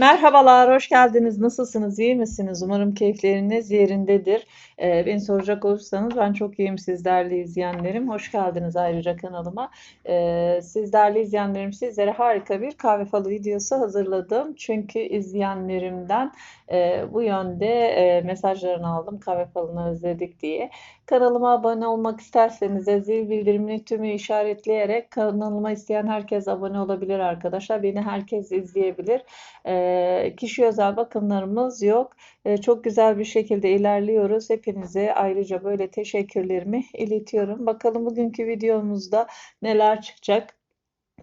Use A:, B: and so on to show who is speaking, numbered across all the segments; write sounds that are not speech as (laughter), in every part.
A: Merhabalar, hoş geldiniz. Nasılsınız, iyi misiniz? Umarım keyifleriniz yerindedir. Ee, beni soracak olursanız ben çok iyiyim siz değerli izleyenlerim. Hoş geldiniz ayrıca kanalıma. Ee, siz değerli izleyenlerim sizlere harika bir kahve falı videosu hazırladım. Çünkü izleyenlerimden e, bu yönde e, mesajlarını aldım kahve falını özledik diye. Kanalıma abone olmak isterseniz de zil bildirimini tümü işaretleyerek kanalıma isteyen herkes abone olabilir arkadaşlar. Beni herkes izleyebilir. E, kişi özel bakımlarımız yok. E, çok güzel bir şekilde ilerliyoruz. Hepinize ayrıca böyle teşekkürlerimi iletiyorum. Bakalım bugünkü videomuzda neler çıkacak.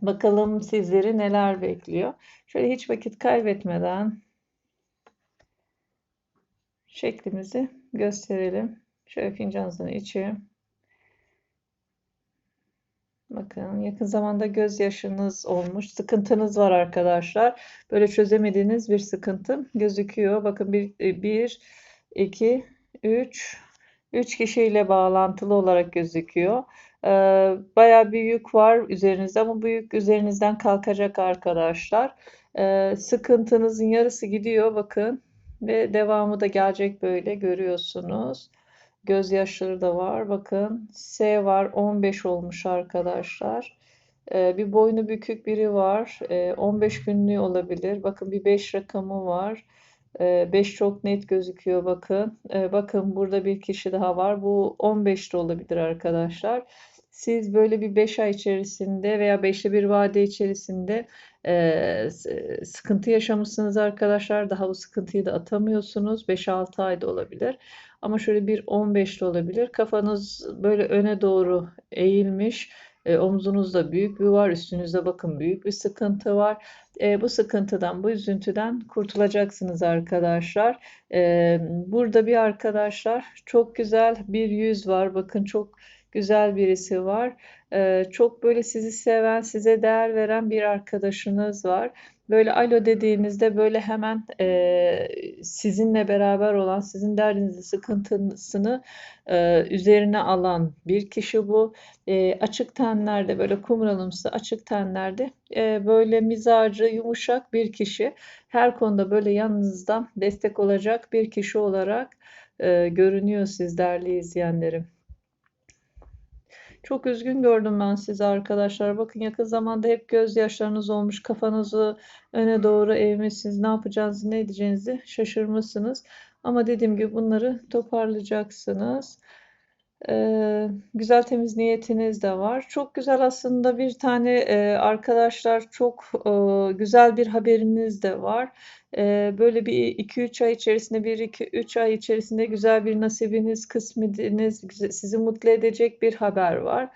A: Bakalım sizleri neler bekliyor. Şöyle hiç vakit kaybetmeden şeklimizi gösterelim. Şöyle fincanımızın içi. Bakın yakın zamanda gözyaşınız olmuş. Sıkıntınız var arkadaşlar. Böyle çözemediğiniz bir sıkıntı gözüküyor. Bakın bir, e, bir iki, üç, üç kişiyle bağlantılı olarak gözüküyor. Ee, bayağı bir yük var üzerinizde ama bu yük üzerinizden kalkacak arkadaşlar. Ee, sıkıntınızın yarısı gidiyor bakın ve devamı da gelecek böyle görüyorsunuz. Gözyaşları da var. Bakın S var 15 olmuş arkadaşlar. Ee, bir boynu bükük biri var. Ee, 15 günlüğü olabilir. Bakın bir 5 rakamı var. Ee, 5 çok net gözüküyor bakın. Ee, bakın burada bir kişi daha var. Bu 15 de olabilir arkadaşlar. Siz böyle bir 5 ay içerisinde veya 5'li bir vade içerisinde e, sıkıntı yaşamışsınız arkadaşlar. Daha bu sıkıntıyı da atamıyorsunuz. 5-6 ayda olabilir. Ama şöyle bir 15'li olabilir. Kafanız böyle öne doğru eğilmiş. E, omzunuzda büyük bir var. Üstünüzde bakın büyük bir sıkıntı var. E, bu sıkıntıdan, bu üzüntüden kurtulacaksınız arkadaşlar. E, burada bir arkadaşlar çok güzel bir yüz var. Bakın çok güzel birisi var. Çok böyle sizi seven, size değer veren bir arkadaşınız var. Böyle alo dediğinizde böyle hemen e, sizinle beraber olan, sizin derdinizi, sıkıntısını e, üzerine alan bir kişi bu. E, açık tenlerde böyle kumralımsı açık tenlerde e, böyle mizacı yumuşak bir kişi. Her konuda böyle yanınızda destek olacak bir kişi olarak e, görünüyor siz değerli izleyenlerim. Çok üzgün gördüm ben sizi arkadaşlar. Bakın yakın zamanda hep gözyaşlarınız olmuş. Kafanızı öne doğru eğmişsiniz. Ne yapacağınızı, ne edeceğinizi şaşırmışsınız. Ama dediğim gibi bunları toparlayacaksınız. Ee, güzel temiz niyetiniz de var. Çok güzel aslında bir tane e, arkadaşlar çok e, güzel bir haberiniz de var. E, böyle bir 2-3 ay içerisinde, 1-2-3 ay içerisinde güzel bir nasibiniz, kısmetiniz, sizi mutlu edecek bir haber var.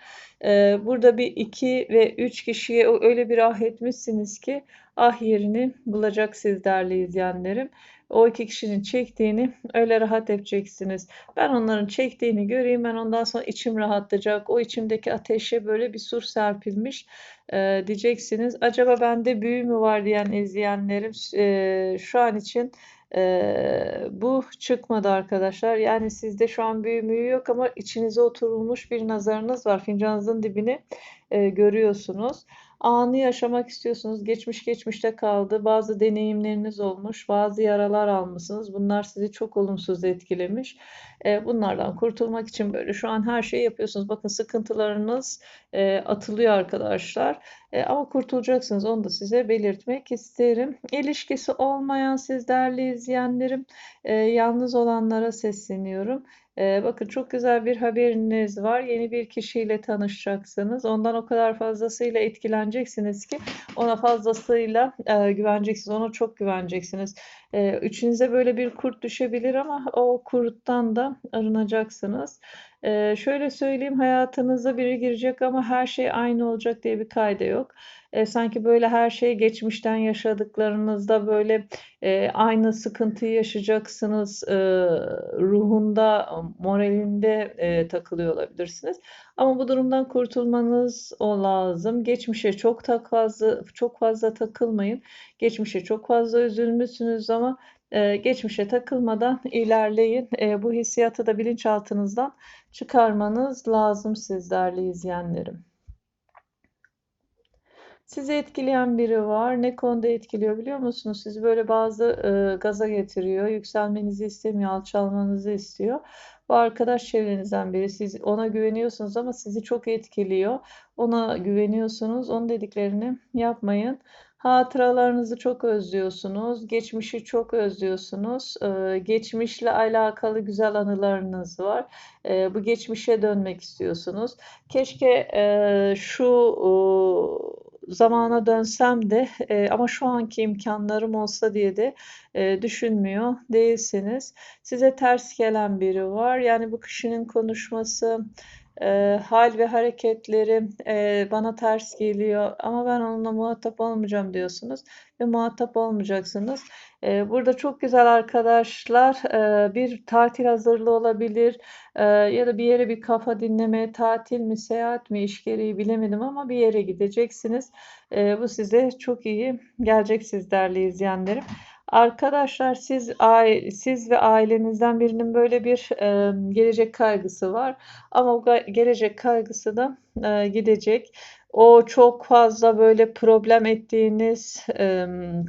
A: E, burada bir 2 ve 3 kişiye öyle bir ah etmişsiniz ki ah yerini bulacak siz değerli izleyenlerim o iki kişinin çektiğini öyle rahat edeceksiniz. Ben onların çektiğini göreyim. Ben ondan sonra içim rahatlayacak. O içimdeki ateşe böyle bir sur serpilmiş e, diyeceksiniz. Acaba bende büyü mü var diyen izleyenlerim e, şu an için e, bu çıkmadı arkadaşlar. Yani sizde şu an büyü müyü yok ama içinize oturulmuş bir nazarınız var. Fincanınızın dibini e, görüyorsunuz anı yaşamak istiyorsunuz. Geçmiş geçmişte kaldı. Bazı deneyimleriniz olmuş. Bazı yaralar almışsınız. Bunlar sizi çok olumsuz etkilemiş. E, bunlardan kurtulmak için böyle şu an her şeyi yapıyorsunuz. Bakın sıkıntılarınız e, atılıyor arkadaşlar. E, ama kurtulacaksınız. Onu da size belirtmek isterim. İlişkisi olmayan siz değerli izleyenlerim, yalnız olanlara sesleniyorum. Ee, bakın çok güzel bir haberiniz var. Yeni bir kişiyle tanışacaksınız. Ondan o kadar fazlasıyla etkileneceksiniz ki ona fazlasıyla e, güveneceksiniz. Ona çok güveneceksiniz. E, üçünüze böyle bir kurt düşebilir ama o kurttan da arınacaksınız. E, şöyle söyleyeyim hayatınıza biri girecek ama her şey aynı olacak diye bir kayda yok. E, sanki böyle her şey geçmişten yaşadıklarınızda böyle e, aynı sıkıntıyı yaşayacaksınız. E, ruhunda, moralinde e, takılıyor olabilirsiniz. Ama bu durumdan kurtulmanız lazım. Geçmişe çok fazla çok fazla takılmayın. Geçmişe çok fazla üzülmüşsünüz ama e, geçmişe takılmadan ilerleyin. E, bu hissiyatı da bilinçaltınızdan çıkarmanız lazım siz değerli izleyenlerim. Sizi etkileyen biri var. Ne konuda etkiliyor biliyor musunuz? Sizi böyle bazı e, gaza getiriyor. Yükselmenizi istemiyor, alçalmanızı istiyor. Bu arkadaş çevrenizden biri. Siz ona güveniyorsunuz ama sizi çok etkiliyor. Ona güveniyorsunuz. Onun dediklerini yapmayın. Hatıralarınızı çok özlüyorsunuz. Geçmişi çok özlüyorsunuz. Ee, geçmişle alakalı güzel anılarınız var. Ee, bu geçmişe dönmek istiyorsunuz. Keşke e, şu e, zamana dönsem de e, ama şu anki imkanlarım olsa diye de e, düşünmüyor değilsiniz. Size ters gelen biri var. Yani bu kişinin konuşması, e, hal ve hareketleri e, bana ters geliyor ama ben onunla muhatap olmayacağım diyorsunuz ve muhatap olmayacaksınız. Burada çok güzel arkadaşlar bir tatil hazırlığı olabilir ya da bir yere bir kafa dinleme, tatil mi, seyahat mi, iş gereği bilemedim ama bir yere gideceksiniz. Bu size çok iyi gelecek siz değerli izleyenlerim. Arkadaşlar siz siz ve ailenizden birinin böyle bir gelecek kaygısı var ama o gelecek kaygısı da gidecek. O çok fazla böyle problem ettiğiniz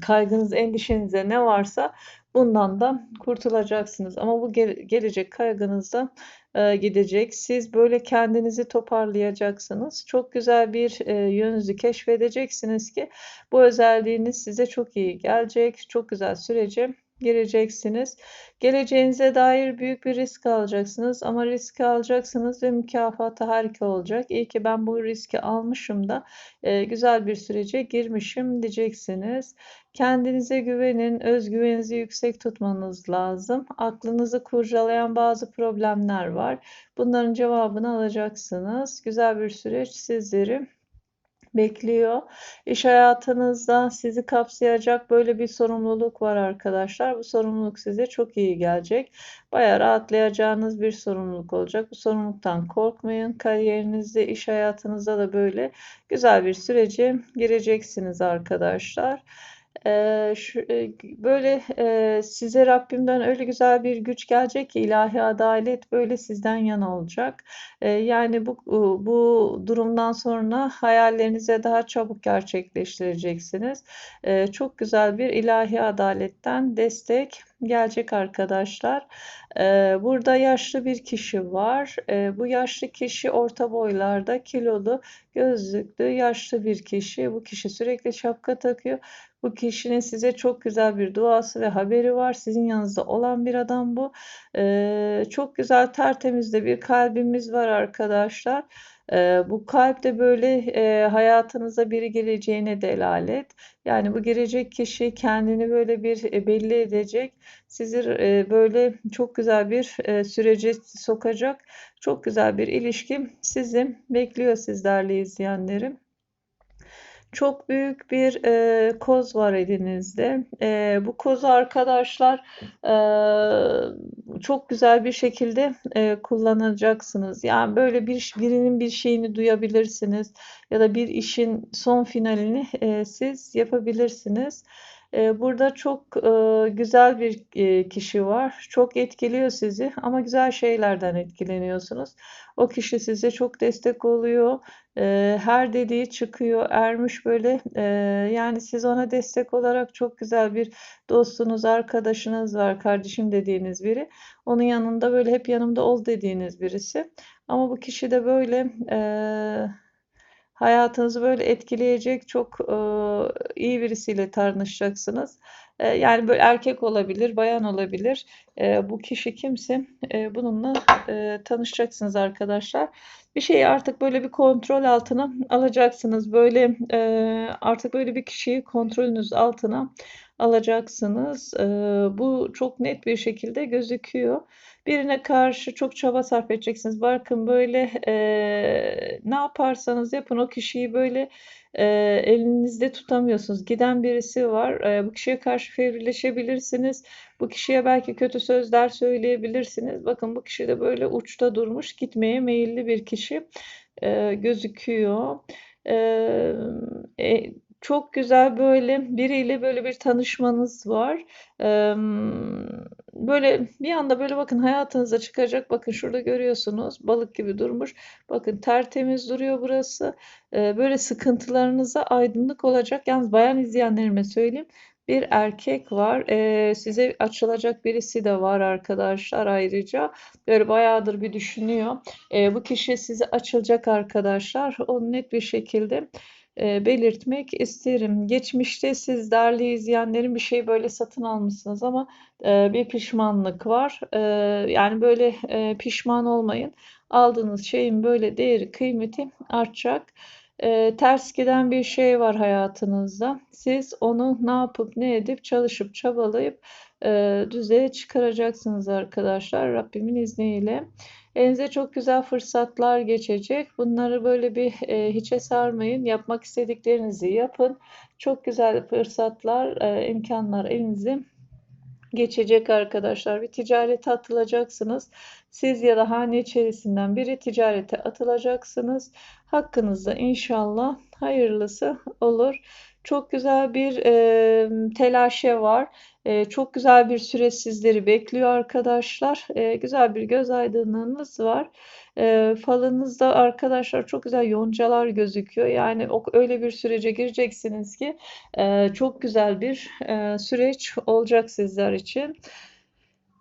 A: kaygınız, endişenize ne varsa bundan da kurtulacaksınız. Ama bu ge gelecek kaygınızda e, gidecek. Siz böyle kendinizi toparlayacaksınız. Çok güzel bir e, yönünüzü keşfedeceksiniz ki bu özelliğiniz size çok iyi gelecek. Çok güzel sürece gireceksiniz. Geleceğinize dair büyük bir risk alacaksınız ama risk alacaksınız ve mükafatı harika olacak. İyi ki ben bu riski almışım da e, güzel bir sürece girmişim diyeceksiniz. Kendinize güvenin, özgüveninizi yüksek tutmanız lazım. Aklınızı kurcalayan bazı problemler var. Bunların cevabını alacaksınız. Güzel bir süreç sizleri bekliyor. İş hayatınızda sizi kapsayacak böyle bir sorumluluk var arkadaşlar. Bu sorumluluk size çok iyi gelecek. Bayağı rahatlayacağınız bir sorumluluk olacak. Bu sorumluluktan korkmayın. Kariyerinizde, iş hayatınızda da böyle güzel bir sürece gireceksiniz arkadaşlar. Ee, şu, e, böyle e, size Rabbimden öyle güzel bir güç gelecek ki ilahi adalet böyle sizden yana olacak. E, yani bu bu durumdan sonra hayallerinize daha çabuk gerçekleştireceksiniz. E, çok güzel bir ilahi adaletten destek gelecek arkadaşlar. Ee, burada yaşlı bir kişi var. Ee, bu yaşlı kişi orta boylarda, kilolu, gözlüklü, yaşlı bir kişi. Bu kişi sürekli şapka takıyor. Bu kişinin size çok güzel bir duası ve haberi var. Sizin yanınızda olan bir adam bu. Ee, çok güzel tertemiz de bir kalbimiz var arkadaşlar. E, bu kalp de böyle e, hayatınıza biri geleceğine delalet. Yani bu gelecek kişi kendini böyle bir e, belli edecek. Sizi e, böyle çok güzel bir e, sürece sokacak. Çok güzel bir ilişki sizi bekliyor sizlerle izleyenlerim. Çok büyük bir e, koz var elinizde. E, bu kozu arkadaşlar e, çok güzel bir şekilde e, kullanacaksınız. Yani böyle bir birinin bir şeyini duyabilirsiniz ya da bir işin son finalini e, siz yapabilirsiniz. E, burada çok e, güzel bir e, kişi var. Çok etkiliyor sizi ama güzel şeylerden etkileniyorsunuz. O kişi size çok destek oluyor. Her dediği çıkıyor. Ermiş böyle yani siz ona destek olarak çok güzel bir dostunuz, arkadaşınız var. Kardeşim dediğiniz biri. Onun yanında böyle hep yanımda ol dediğiniz birisi. Ama bu kişi de böyle hayatınızı böyle etkileyecek çok e, iyi birisiyle tanışacaksınız. E, yani böyle erkek olabilir, bayan olabilir. E, bu kişi kimse e, bununla e, tanışacaksınız arkadaşlar. Bir şeyi artık böyle bir kontrol altına alacaksınız. Böyle e, artık böyle bir kişiyi kontrolünüz altına alacaksınız. E, bu çok net bir şekilde gözüküyor. Birine karşı çok çaba sarf edeceksiniz. Bakın böyle e, ne yaparsanız yapın o kişiyi böyle e, elinizde tutamıyorsunuz. Giden birisi var. E, bu kişiye karşı fevrileşebilirsiniz. Bu kişiye belki kötü sözler söyleyebilirsiniz. Bakın bu kişi de böyle uçta durmuş gitmeye meyilli bir kişi e, gözüküyor. E, çok güzel böyle biriyle böyle bir tanışmanız var. Eee, böyle bir anda böyle bakın hayatınıza çıkacak. Bakın şurada görüyorsunuz balık gibi durmuş. Bakın tertemiz duruyor burası. Eee, böyle sıkıntılarınıza aydınlık olacak. Yalnız bayan izleyenlerime söyleyeyim. Bir erkek var. Eee, size açılacak birisi de var arkadaşlar ayrıca. Böyle bayağıdır bir düşünüyor. Eee, bu kişi size açılacak arkadaşlar. Onu net bir şekilde e, belirtmek isterim. Geçmişte siz değerli izleyenlerin bir şey böyle satın almışsınız ama e, bir pişmanlık var. E, yani böyle e, pişman olmayın. Aldığınız şeyin böyle değeri, kıymeti artacak. E, ters giden bir şey var hayatınızda. Siz onu ne yapıp ne edip çalışıp çabalayıp e, düzeye çıkaracaksınız arkadaşlar Rabbimin izniyle. Elinize çok güzel fırsatlar geçecek. Bunları böyle bir e, hiçe sarmayın. Yapmak istediklerinizi yapın. Çok güzel fırsatlar, e, imkanlar elinize geçecek arkadaşlar. Bir ticarete atılacaksınız. Siz ya da hane içerisinden biri ticarete atılacaksınız. Hakkınızda inşallah hayırlısı olur. Çok güzel bir e, telaşe var. E, çok güzel bir süre sizleri bekliyor arkadaşlar. E, güzel bir göz aydınlığınız var. E, falınızda arkadaşlar çok güzel yoncalar gözüküyor. Yani o, öyle bir sürece gireceksiniz ki e, çok güzel bir e, süreç olacak sizler için.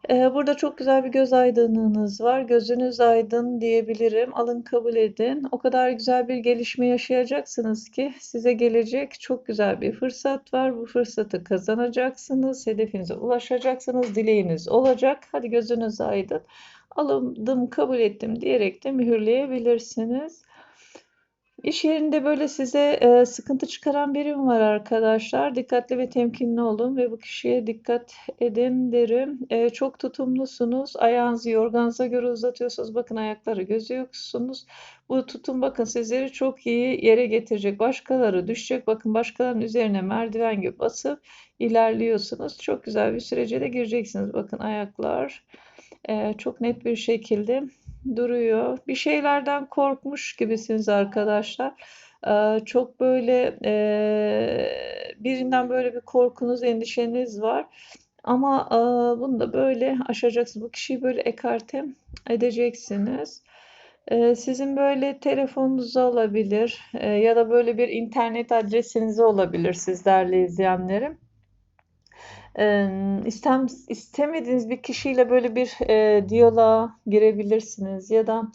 A: Ee, burada çok güzel bir göz aydınlığınız var. Gözünüz aydın diyebilirim. Alın kabul edin. O kadar güzel bir gelişme yaşayacaksınız ki size gelecek çok güzel bir fırsat var. Bu fırsatı kazanacaksınız. Hedefinize ulaşacaksınız. Dileğiniz olacak. Hadi gözünüz aydın. Alındım, kabul ettim diyerek de mühürleyebilirsiniz. İş yerinde böyle size e, sıkıntı çıkaran birim var arkadaşlar. Dikkatli ve temkinli olun ve bu kişiye dikkat edin derim. E, çok tutumlusunuz. Ayağınızı yorganınıza göre uzatıyorsunuz. Bakın ayakları gözüyorsunuz. Bu tutum bakın sizleri çok iyi yere getirecek. Başkaları düşecek. Bakın başkalarının üzerine merdiven gibi basıp ilerliyorsunuz. Çok güzel bir sürece de gireceksiniz. Bakın ayaklar e, çok net bir şekilde duruyor. Bir şeylerden korkmuş gibisiniz arkadaşlar. Ee, çok böyle e, birinden böyle bir korkunuz, endişeniz var. Ama e, bunu da böyle aşacaksınız. Bu kişiyi böyle ekarte edeceksiniz. E, sizin böyle telefonunuz olabilir e, ya da böyle bir internet adresiniz olabilir sizlerle izleyenlerim istem istemediğiniz bir kişiyle böyle bir e, diyaloğa girebilirsiniz ya da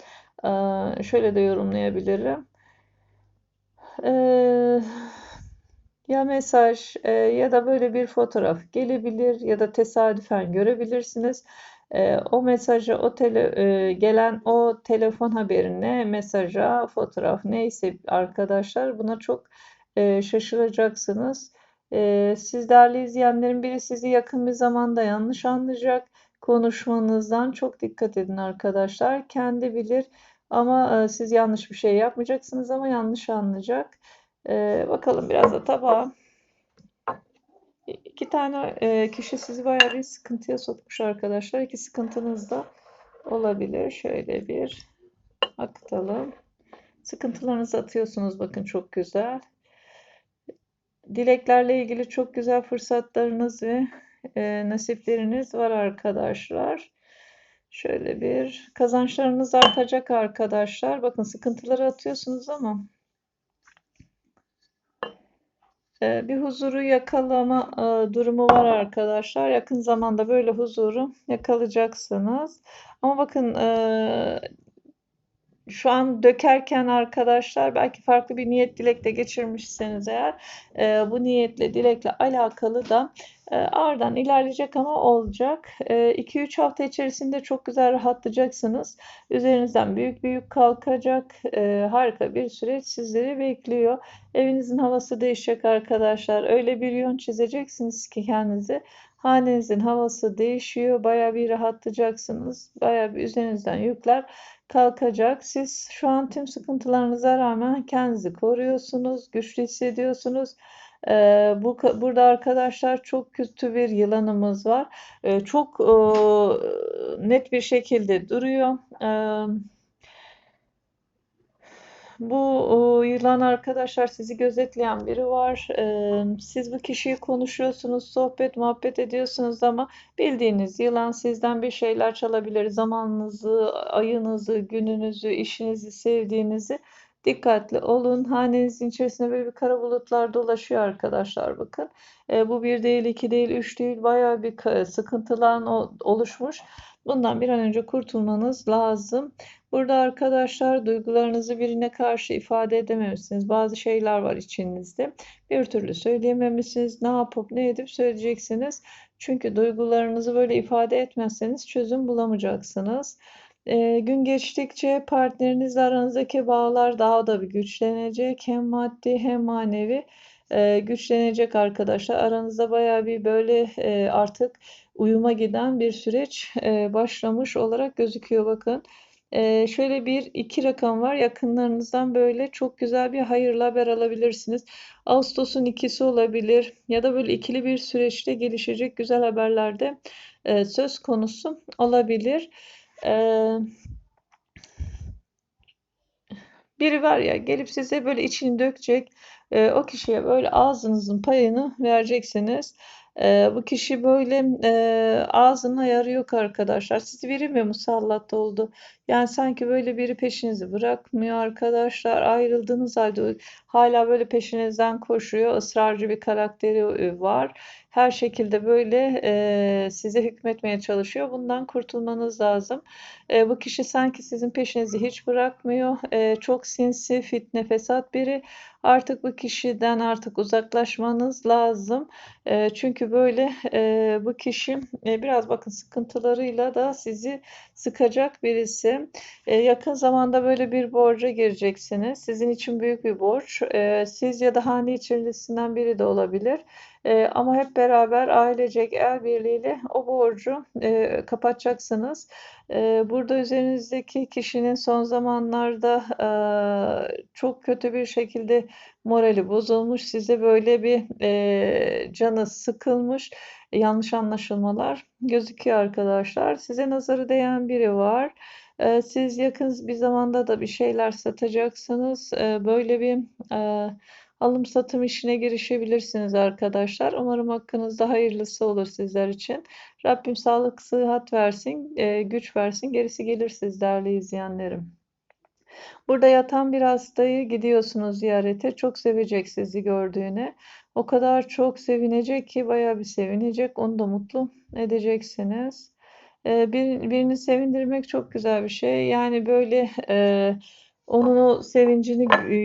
A: e, şöyle de yorumlayabilirim. E, ya mesaj e, ya da böyle bir fotoğraf gelebilir ya da tesadüfen görebilirsiniz. E, o mesaja, o tele, e, gelen o telefon haberine, mesaja, fotoğraf neyse arkadaşlar buna çok e, şaşıracaksınız. Ee, siz değerli izleyenlerin biri sizi yakın bir zamanda yanlış anlayacak. Konuşmanızdan çok dikkat edin arkadaşlar. Kendi bilir ama e, siz yanlış bir şey yapmayacaksınız ama yanlış anlayacak. Ee, bakalım biraz da tabağa. İki tane e, kişi sizi bayağı bir sıkıntıya sokmuş arkadaşlar. İki sıkıntınız da olabilir. Şöyle bir akıtalım. Sıkıntılarınızı atıyorsunuz bakın çok güzel. Dileklerle ilgili çok güzel fırsatlarınız ve e, nasipleriniz var arkadaşlar. Şöyle bir kazançlarınız artacak arkadaşlar. Bakın sıkıntıları atıyorsunuz ama e, bir huzuru yakalama e, durumu var arkadaşlar. Yakın zamanda böyle huzuru yakalayacaksınız. Ama bakın e, şu an dökerken arkadaşlar belki farklı bir niyet dilekle geçirmişseniz eğer e, bu niyetle dilekle alakalı da e, ardından ilerleyecek ama olacak. 2-3 e, hafta içerisinde çok güzel rahatlayacaksınız. Üzerinizden büyük büyük kalkacak. E, harika bir süreç sizleri bekliyor. Evinizin havası değişecek arkadaşlar. Öyle bir yön çizeceksiniz ki kendinizi hanenizin havası değişiyor. Baya bir rahatlayacaksınız. Baya bir üzerinizden yükler kalkacak. Siz şu an tüm sıkıntılarınıza rağmen kendinizi koruyorsunuz, güçlü hissediyorsunuz. Ee, bu burada arkadaşlar çok kötü bir yılanımız var. Ee, çok e, net bir şekilde duruyor. Ee, Bu o, yılan arkadaşlar sizi gözetleyen biri var. Ee, siz bu kişiyi konuşuyorsunuz, sohbet, muhabbet ediyorsunuz ama bildiğiniz yılan sizden bir şeyler çalabilir. Zamanınızı, ayınızı, gününüzü, işinizi, sevdiğinizi. Dikkatli olun. Hanenizin içerisinde böyle bir kara bulutlar dolaşıyor arkadaşlar bakın. Ee, bu bir değil, iki değil, üç değil. Bayağı bir sıkıntılar oluşmuş. Bundan bir an önce kurtulmanız lazım. Burada arkadaşlar duygularınızı birine karşı ifade edememişsiniz. Bazı şeyler var içinizde. Bir türlü söyleyememişsiniz. Ne yapıp ne edip söyleyeceksiniz. Çünkü duygularınızı böyle ifade etmezseniz çözüm bulamayacaksınız. Ee, gün geçtikçe partnerinizle aranızdaki bağlar daha da bir güçlenecek. Hem maddi hem manevi e, güçlenecek arkadaşlar. Aranızda bayağı bir böyle e, artık uyuma giden bir süreç e, başlamış olarak gözüküyor bakın. E, şöyle bir iki rakam var. Yakınlarınızdan böyle çok güzel bir hayırlı haber alabilirsiniz. Ağustos'un ikisi olabilir ya da böyle ikili bir süreçte gelişecek güzel haberler de e, söz konusu olabilir. E, biri var ya gelip size böyle içini dökecek. E, o kişiye böyle ağzınızın payını vereceksiniz. E, bu kişi böyle e, ağzının ayarı yok arkadaşlar. Sizi biri mi musallat oldu? Yani sanki böyle biri peşinizi bırakmıyor arkadaşlar. Ayrıldığınız halde hala böyle peşinizden koşuyor. Israrcı bir karakteri var. Her şekilde böyle e, size hükmetmeye çalışıyor. Bundan kurtulmanız lazım. E, bu kişi sanki sizin peşinizi hiç bırakmıyor. E, çok sinsi, fitne, fesat biri. Artık bu kişiden artık uzaklaşmanız lazım. E, çünkü böyle e, bu kişi e, biraz bakın sıkıntılarıyla da sizi sıkacak birisi. E, yakın zamanda böyle bir borca gireceksiniz. Sizin için büyük bir borç. E, siz ya da hane içerisinden biri de olabilir. E, ama hep beraber ailecek el birliğiyle o borcu e, kapatacaksınız. E, burada üzerinizdeki kişinin son zamanlarda e, çok kötü bir şekilde morali bozulmuş. Size böyle bir e, canı sıkılmış. Yanlış anlaşılmalar gözüküyor arkadaşlar. Size nazarı değen biri var. E, siz yakın bir zamanda da bir şeyler satacaksınız. E, böyle bir e, alım satım işine girişebilirsiniz arkadaşlar. Umarım hakkınızda hayırlısı olur sizler için. Rabbim sağlık, sıhhat versin, e, güç versin. Gerisi gelir siz değerli izleyenlerim. Burada yatan bir hastayı gidiyorsunuz ziyarete. Çok sevecek sizi gördüğüne. O kadar çok sevinecek ki bayağı bir sevinecek. Onu da mutlu edeceksiniz. Ee, bir, birini sevindirmek çok güzel bir şey. Yani böyle e, onun o sevincini e,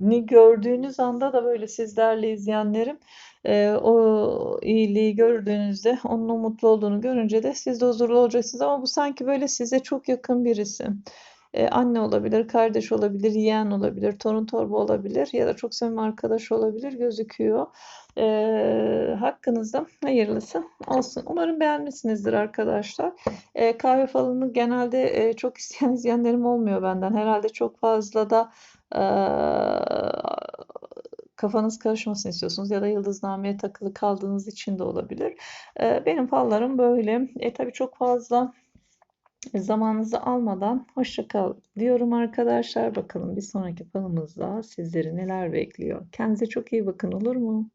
A: ni gördüğünüz anda da böyle sizlerle izleyenlerim e, o iyiliği gördüğünüzde onun mutlu olduğunu görünce de siz de huzurlu olacaksınız. Ama bu sanki böyle size çok yakın birisi. Anne olabilir, kardeş olabilir, yeğen olabilir, torun torba olabilir ya da çok samimi arkadaş olabilir gözüküyor. Ee, hakkınızda hayırlısı olsun. Umarım beğenmişsinizdir arkadaşlar. Ee, kahve falını genelde e, çok isteyen (laughs) izleyenlerim olmuyor benden. Herhalde çok fazla da e, kafanız karışmasın istiyorsunuz ya da yıldıznameye takılı kaldığınız için de olabilir. Ee, benim fallarım böyle. E tabii çok fazla zamanınızı almadan hoşça diyorum arkadaşlar. Bakalım bir sonraki falımızda sizleri neler bekliyor. Kendinize çok iyi bakın olur mu?